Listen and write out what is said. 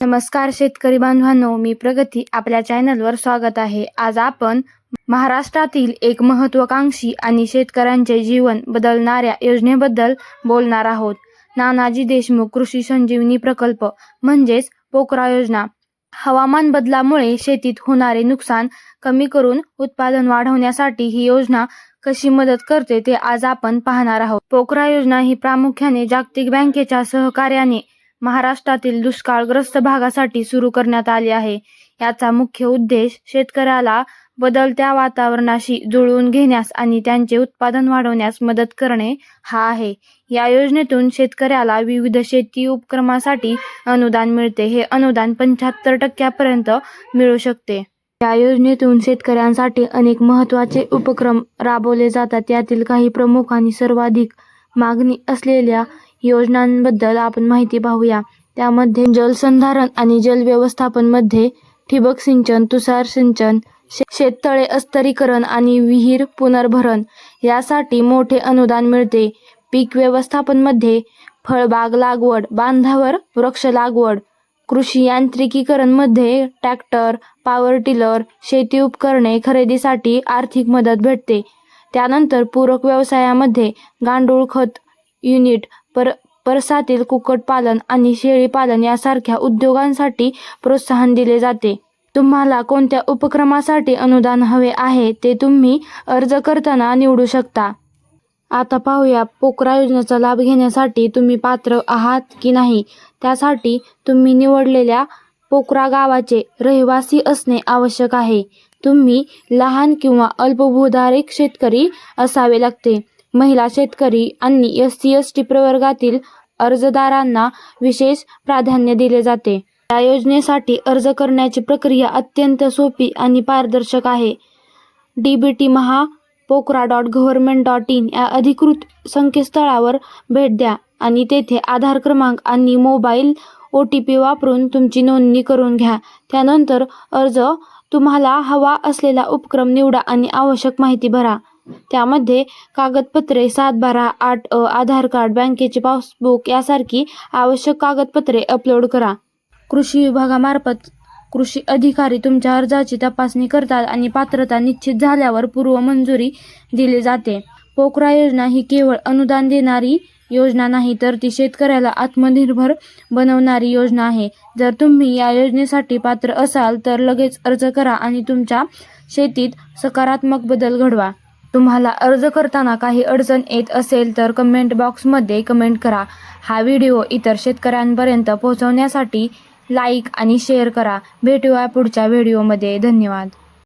नमस्कार शेतकरी बांधवांनो मी प्रगती आपल्या चॅनलवर स्वागत आहे. आज आपण महाराष्ट्रातील एक महत्वाकांक्षी आणि शेतकऱ्यांचे जीवन बदलणाऱ्या योजनेबद्दल बोलणार आहोत. नानाजी देशमुख कृषी संजीवनी प्रकल्प म्हणजेच पोकरा योजना. हवामान बदलामुळे शेतीत होणारे नुकसान कमी करून उत्पादन वाढवण्यासाठी ही योजना कशी मदत करते ते आज आपण पाहणार आहोत. पोकरा योजना ही प्रामुख्याने जागतिक बँकेच्या सहकार्याने महाराष्ट्रातील दुष्काळग्रस्त भागासाठी सुरू करण्यात आली आहे. याचा मुख्य उद्देश शेतकऱ्याला बदलत्या वातावरणाशी जुळवून घेण्यास आणि त्यांचे उत्पादन वाढवण्यास मदत करणे हा आहे. या योजनेतून शेतकऱ्याला विविध शेती उपक्रमासाठी अनुदान मिळते. हे अनुदान पंच्याहत्तर टक्क्यापर्यंत मिळू शकते. या योजनेतून शेतकऱ्यांसाठी अनेक महत्त्वाचे उपक्रम राबवले जातात. यातील काही प्रमुख आणि सर्वाधिक मागणी असलेल्या योजनांबद्दल आपण माहिती पाहूया. त्यामध्ये जलसंधारण आणि जल व्यवस्थापनमध्ये ठिबक सिंचन तुषार सिंचन शे- शेततळे अस्तरीकरण आणि विहीर पुनर्भरण यासाठी मोठे अनुदान मिळते. पीक व्यवस्थापनमध्ये फळबाग लागवड बांधावर वृक्ष लागवड कृषी यांत्रिकीकरणमध्ये ट्रॅक्टर पॉवर टिलर शेती उपकरणे खरेदीसाठी आर्थिक मदत भेटते. त्यानंतर पूरक व्यवसायामध्ये गांडूळ खत युनिट पर परसातील कुक्कुटपालन आणि शेळीपालन यासारख्या उद्योगांसाठी प्रोत्साहन दिले जाते. तुम्हाला कोणत्या उपक्रमासाठी अनुदान हवे आहे ते तुम्ही अर्ज करताना निवडू शकता. आता पाहूया पोकरा योजनेचा लाभ घेण्यासाठी तुम्ही पात्र आहात की नाही? त्यासाठी तुम्ही निवडलेल्या पोकरा गावाचे रहिवासी असणे आवश्यक आहे. तुम्ही लहान किंवा अल्पभूधारक शेतकरी असावे लागते. महिला शेतकरी आणि एस सी एस टी प्रवर्गातील अर्जदारांना विशेष प्राधान्य दिले जाते. या योजनेसाठी अर्ज करण्याची प्रक्रिया अत्यंत सोपी आणि पारदर्शक आहे. D B T Maha Pokra dot government dot in या अधिकृत संकेतस्थळावर भेट द्या आणि तेथे आधार क्रमांक आणि मोबाईल ओ टी पी वापरून तुमची नोंदणी करून घ्या. त्यानंतर अर्ज तुम्हाला हवा असलेला उपक्रम निवडा आणि आवश्यक माहिती भरा. त्यामध्ये कागदपत्रे सात बारा आठ अ आधार कार्ड बँकेचे पासबुक यासारखी आवश्यक कागदपत्रे अपलोड करा. कृषी विभागामार्फत कृषी अधिकारी तुमच्या अर्जाची तपासणी करतात आणि पात्रता निश्चित झाल्यावर पूर्व मंजुरी दिली जाते. पोकरा योजना ही केवळ अनुदान देणारी योजना नाही तर ती शेतकऱ्याला आत्मनिर्भर बनवणारी योजना आहे. जर तुम्ही या योजनेसाठी पात्र असाल तर लगेच अर्ज करा आणि तुमच्या शेतीत सकारात्मक बदल घडवा. तुम्हाला अर्ज करताना काही अडचण येत असेल तर कमेंट बॉक्समध्ये कमेंट करा. हा व्हिडिओ इतर शेतकऱ्यांपर्यंत पोहोचवण्यासाठी लाईक आणि शेअर करा. भेटूया पुढच्या व्हिडिओमध्ये धन्यवाद.